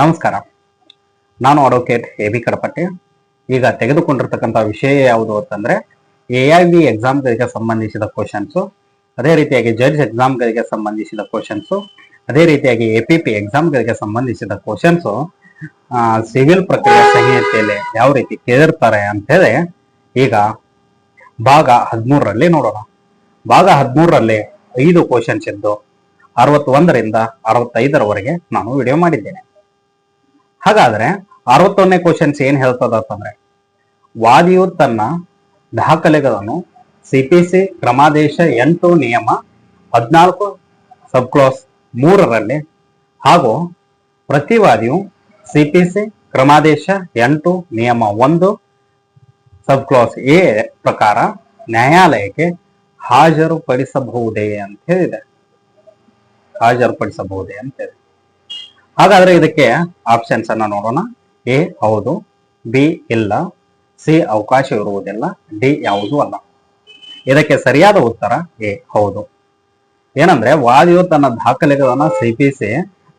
ನಮಸ್ಕಾರ. ನಾನು advocate A B Kadapatti. ಈಗ ತೆಗೆದುಕೊಂಡಿರ್ತಕ್ಕಂಥ ವಿಷಯ ಯಾವುದು ಅಂತಂದ್ರೆ, ಎ ಐ ಬಿ ಎಕ್ಸಾಮ್ಗಳಿಗೆ ಸಂಬಂಧಿಸಿದ ಕ್ವಶನ್ಸು ಅದೇ ರೀತಿಯಾಗಿ ಜಡ್ಜ್ ಎಕ್ಸಾಮ್ಗಳಿಗೆ ಸಂಬಂಧಿಸಿದ ಕ್ವಶನ್ಸು ಅದೇ ರೀತಿಯಾಗಿ ಎ ಪಿ ಪಿ ಎಕ್ಸಾಮ್ಗಳಿಗೆ ಸಂಬಂಧಿಸಿದ ಕ್ವಶನ್ಸು ಸಿವಿಲ್ ಪ್ರಕ್ರಿಯೆ ಸಂಹಿತೆಯಲ್ಲಿ ಯಾವ ರೀತಿ ಕೇಳಿರ್ತಾರೆ ಅಂತ ಹೇಳಿ ಈಗ ಭಾಗ ಹದಿಮೂರರಲ್ಲಿ ನೋಡೋಣ. ಭಾಗ ಹದಿಮೂರರಲ್ಲಿ ಐದು ಕ್ವಶನ್ಸ್ ಇದ್ದು, ಅರವತ್ತೊಂದರಿಂದ ಅರವತ್ತೈದರವರೆಗೆ ನಾನು ವಿಡಿಯೋ ಮಾಡಿದ್ದೇನೆ. ಹಾಗಾದ್ರೆ ಅರವತ್ತೊಂದನೇ ಕ್ವಶನ್ಸ್ ಏನ್ ಹೇಳ್ತದ ಅಂತಂದ್ರೆ, ವಾದಿಯು ತನ್ನ ದಾಖಲೆಗಳನ್ನು ಸಿಪಿಸಿ ಕ್ರಮಾದೇಶ ಎಂಟು ನಿಯಮ ಹದಿನಾಲ್ಕು ಸಬ್ಕ್ಲಾಸ್ ಮೂರರಲ್ಲಿ ಹಾಗೂ ಪ್ರತಿವಾದಿಯು ಸಿಪಿಸಿ ಕ್ರಮಾದೇಶ ಎಂಟು ನಿಯಮ ಒಂದು ಸಬ್ಕ್ಲಾಸ್ ಎ ಪ್ರಕಾರ ನ್ಯಾಯಾಲಯಕ್ಕೆ ಹಾಜರುಪಡಿಸಬಹುದೇ ಅಂತ ಹೇಳಿದೆ. ಹಾಜರುಪಡಿಸಬಹುದೇ ಅಂತ ಹೇಳಿ ಹಾಗಾದ್ರೆ ಇದಕ್ಕೆ ಆಪ್ಷನ್ಸ್ ಅನ್ನ ನೋಡೋಣ. ಎ ಹೌದು, ಬಿ ಇಲ್ಲ, ಸಿ ಅವಕಾಶ ಇರುವುದಿಲ್ಲ, ಡಿ ಯಾವುದೂ ಅಲ್ಲ. ಇದಕ್ಕೆ ಸರಿಯಾದ ಉತ್ತರ ಎ ಹೌದು. ಏನಂದ್ರೆ ವಾದಿಯು ತನ್ನ ದಾಖಲೆಗಳನ್ನ ಸಿಪಿಸಿ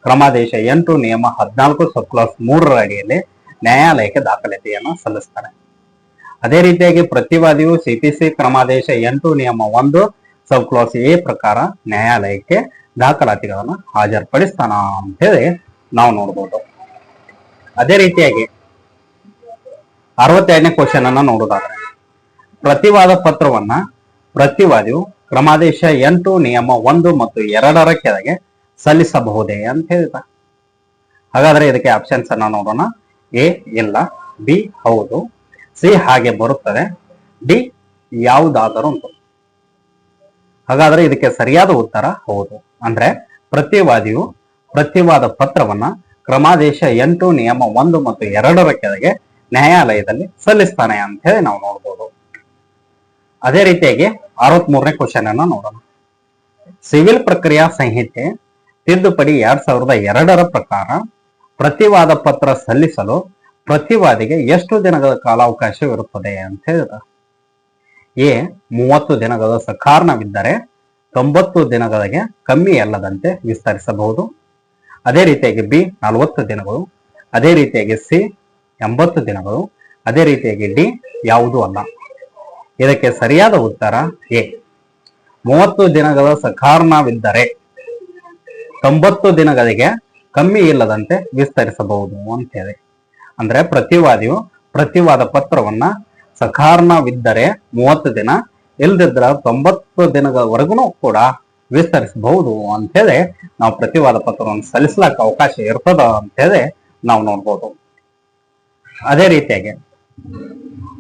ಕ್ರಮಾದೇಶ ಎಂಟು ನಿಯಮ ಹದಿನಾಲ್ಕು ಸಬ್ಕ್ಲಾಸ್ ಮೂರರ ಅಡಿಯಲ್ಲಿ ನ್ಯಾಯಾಲಯಕ್ಕೆ ದಾಖಲಾತಿಯನ್ನು ಸಲ್ಲಿಸ್ತಾರೆ. ಅದೇ ರೀತಿಯಾಗಿ ಪ್ರತಿವಾದಿಯು ಸಿಪಿಸಿ ಕ್ರಮಾದೇಶ ಎಂಟು ನಿಯಮ ಒಂದು ಸಬ್ಕ್ಲಾಸ್ ಎ ಪ್ರಕಾರ ನ್ಯಾಯಾಲಯಕ್ಕೆ ದಾಖಲಾತಿಗಳನ್ನು ಹಾಜರುಪಡಿಸ್ತಾನ ಅಂತ ಹೇಳಿ ನಾವು ನೋಡ್ಬೋದು. ಅದೇ ರೀತಿಯಾಗಿ ಅರವತ್ತೆರಡನೇ ಕ್ವಶನ್ ಅನ್ನ ನೋಡೋದಾದ್ರೆ, ಪ್ರತಿವಾದ ಪತ್ರವನ್ನ ಪ್ರತಿವಾದಿಯು ಕ್ರಮಾದೇಶ ಎಂಟು, ನಿಯಮ ಒಂದು ಮತ್ತು ಎರಡರ ಕೆಳಗೆ ಸಲ್ಲಿಸಬಹುದೇ ಅಂತ ಹೇಳಿದ. ಹಾಗಾದ್ರೆ ಇದಕ್ಕೆ ಆಪ್ಷನ್ಸ್ ಅನ್ನ ನೋಡೋಣ. ಎ ಇಲ್ಲ, ಬಿ ಹೌದು, ಸಿ ಹಾಗೆ ಬರುತ್ತದೆ, ಡಿ ಯಾವುದಾದರೂ ಹಾಗಾದ್ರೆ ಇದಕ್ಕೆ ಸರಿಯಾದ ಉತ್ತರ ಹೌದು. ಅಂದ್ರೆ ಪ್ರತಿವಾದಿಯು ಪ್ರತಿವಾದ ಪತ್ರವನ್ನ ಕ್ರಮಾದೇಶ ಎಂಟು, ನಿಯಮ ಒಂದು ಮತ್ತು ಎರಡರ ಕೆಳಗೆ ನ್ಯಾಯಾಲಯದಲ್ಲಿ ಸಲ್ಲಿಸ್ತಾನೆ ಅಂತ ಹೇಳಿ ನಾವು ನೋಡ್ಬೋದು. ಅದೇ ರೀತಿಯಾಗಿ ಅರವತ್ ಮೂರನೇ ಕ್ವಶನ್ ಅನ್ನ ನೋಡೋಣ. ಸಿವಿಲ್ ಪ್ರಕ್ರಿಯಾ ಸಂಹಿತೆ ತಿದ್ದುಪಡಿ ಎರಡ್ ಸಾವಿರದ ಎರಡರ ಪ್ರಕಾರ ಪ್ರತಿವಾದ ಪತ್ರ ಸಲ್ಲಿಸಲು ಪ್ರತಿವಾದಿಗೆ ಎಷ್ಟು ದಿನಗಳ ಕಾಲಾವಕಾಶವಿರುತ್ತದೆ ಅಂತ ಹೇಳಿದ. ಎ ಮೂವತ್ತು ದಿನಗಳ ಸಕಾರಣವಿದ್ದರೆ ತೊಂಬತ್ತು ದಿನಗಳಿಗೆ ಕಮ್ಮಿ ಅಲ್ಲದಂತೆ ವಿಸ್ತರಿಸಬಹುದು. ಅದೇ ರೀತಿಯಾಗಿ ಬಿ ನಲವತ್ತು ದಿನಗಳು, ಅದೇ ರೀತಿಯಾಗಿ ಸಿ ಎಂಬತ್ತು ದಿನಗಳು, ಅದೇ ರೀತಿಯಾಗಿ ಡಿ ಯಾವುದೂ ಅಲ್ಲ. ಇದಕ್ಕೆ ಸರಿಯಾದ ಉತ್ತರ ಎ. ಮೂವತ್ತು ದಿನಗಳ ಸಕಾರಣವಿದ್ದರೆ ತೊಂಬತ್ತು ದಿನಗಳಿಗೆ ಕಮ್ಮಿ ಇಲ್ಲದಂತೆ ವಿಸ್ತರಿಸಬಹುದು ಅಂತೇಳಿ. ಅಂದ್ರೆ ಪ್ರತಿವಾದಿಯು ಪ್ರತಿವಾದ ಪತ್ರವನ್ನ ಸಕಾರಣವಿದ್ದರೆ ಮೂವತ್ತು ದಿನ, ಇಲ್ದಿದ್ರ ತೊಂಬತ್ತು ದಿನಗಳವರೆಗೂ ಕೂಡ ವಿಸ್ತರಿಸಬಹುದು ಅಂತೇಳಿ ನಾವು ಪ್ರತಿವಾದ ಪತ್ರವನ್ನು ಸಲ್ಲಿಸ್ಲಾಕ ಅವಕಾಶ ಇರ್ತದ ಅಂತ ಹೇಳಿ ನಾವು ನೋಡ್ಬೋದು. ಅದೇ ರೀತಿಯಾಗಿ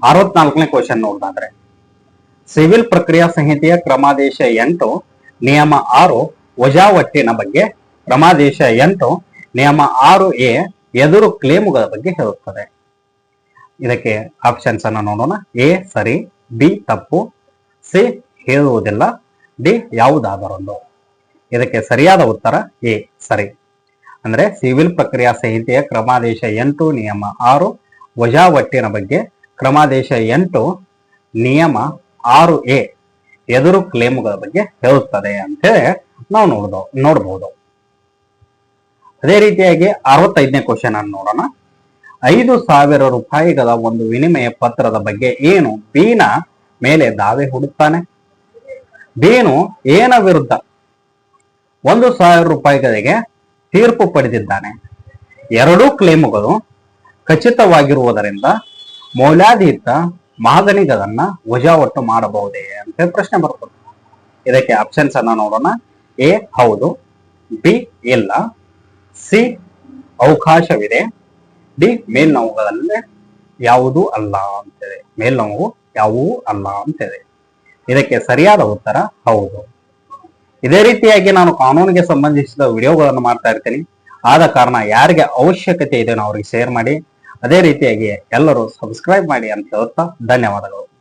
ಅರವತ್ನಾಲ್ಕನೇ ಕ್ವಶನ್ ನೋಡಿದಾದ್ರೆ, ಸಿವಿಲ್ ಪ್ರಕ್ರಿಯಾ ಸಂಹಿತೆಯ ಕ್ರಮಾದೇಶ ಎಂಟು, ನಿಯಮ ಆರು, ವಜಾವಟ್ಟಿನ ಬಗ್ಗೆ ಕ್ರಮಾದೇಶ ಎಂಟು, ನಿಯಮ ಆರು ಎ, ಎದುರು ಕ್ಲೇಮುಗಳ ಬಗ್ಗೆ ಹೇಳುತ್ತದೆ. ಇದಕ್ಕೆ ಆಪ್ಷನ್ಸ್ ಅನ್ನ ನೋಡೋಣ. ಎ ಸರಿ, ಬಿ ತಪ್ಪು, ಸಿ ಹೇಳುವುದಿಲ್ಲ, ಡಿ ಯಾವುದಾದರೊಂದು. ಇದಕ್ಕೆ ಸರಿಯಾದ ಉತ್ತರ ಎ ಸರಿ. ಅಂದ್ರೆ ಸಿವಿಲ್ ಪ್ರಕ್ರಿಯಾ ಸಂಹಿತೆಯ ಕ್ರಮಾದೇಶ ಎಂಟು, ನಿಯಮ ಆರು, ವಜಾವಟ್ಟಿನ ಬಗ್ಗೆ ಕ್ರಮಾದೇಶ ಎಂಟು, ನಿಯಮ ಆರು ಎ ಎದುರು ಕ್ಲೇಮುಗಳ ಬಗ್ಗೆ ಹೇಳುತ್ತದೆ ಅಂತೇಳಿ ನಾವು ನೋಡ್ದು ನೋಡ್ಬೋದು. ಅದೇ ರೀತಿಯಾಗಿ ಅರವತ್ತೈದನೇ ಕ್ವಶನ್ ಅನ್ನು ನೋಡೋಣ. ಐದು ಸಾವಿರ ರೂಪಾಯಿಗಳ ಒಂದು ವಿನಿಮಯ ಪತ್ರದ ಬಗ್ಗೆ ಏನು ಬೀನ ಮೇಲೆ ದಾವೆ ಹುಡುತ್ತಾನೆ? ಬೀನು ಏನ ವಿರುದ್ಧ ಒಂದು ಸಾವಿರ ರೂಪಾಯಿಗಳಿಗೆ ತೀರ್ಪು ಪಡೆದಿದ್ದಾನೆ. ಎರಡೂ ಕ್ಲೇಮುಗಳು ಖಚಿತವಾಗಿರುವುದರಿಂದ ಮೌಲ್ಯಾಧೀತ ಮಾದನಿಗಳನ್ನ ವಜಾವಟ್ಟು ಮಾಡಬಹುದೇ ಅಂತ ಪ್ರಶ್ನೆ ಬರ್ತದೆ. ಇದಕ್ಕೆ ಆಪ್ಷನ್ಸ್ ಅನ್ನ ನೋಡೋಣ. ಎ ಹೌದು, ಬಿ ಇಲ್ಲ, ಸಿ ಅವಕಾಶವಿದೆ. ಡಿ ಮೇಲ್ನೋವುಗಳಲ್ಲಿ ಯಾವುದೂ ಅಲ್ಲ ಅಂತೇಳಿ. ಮೇಲ್ನೋವು ಯಾವುವೂ ಅಲ್ಲ ಅಂತೇಳಿ. ಇದಕ್ಕೆ ಸರಿಯಾದ ಉತ್ತರ ಹೌದು. ಇದೇ ರೀತಿಯಾಗಿ ನಾನು ಕಾನೂನಿಗೆ ಸಂಬಂಧಿಸಿದ ವಿಡಿಯೋಗಳನ್ನು ಮಾಡ್ತಾ ಇರ್ತೀನಿ. ಆದ ಕಾರಣ ಯಾರಿಗೆ ಅವಶ್ಯಕತೆ ಇದೆಯೋ ಅವ್ರಿಗೆ ಶೇರ್ ಮಾಡಿ. ಅದೇ ರೀತಿಯಾಗಿ ಎಲ್ಲರೂ ಸಬ್ಸ್ಕ್ರೈಬ್ ಮಾಡಿ ಅಂತ ಹೇಳುತ್ತಾ ಧನ್ಯವಾದಗಳು.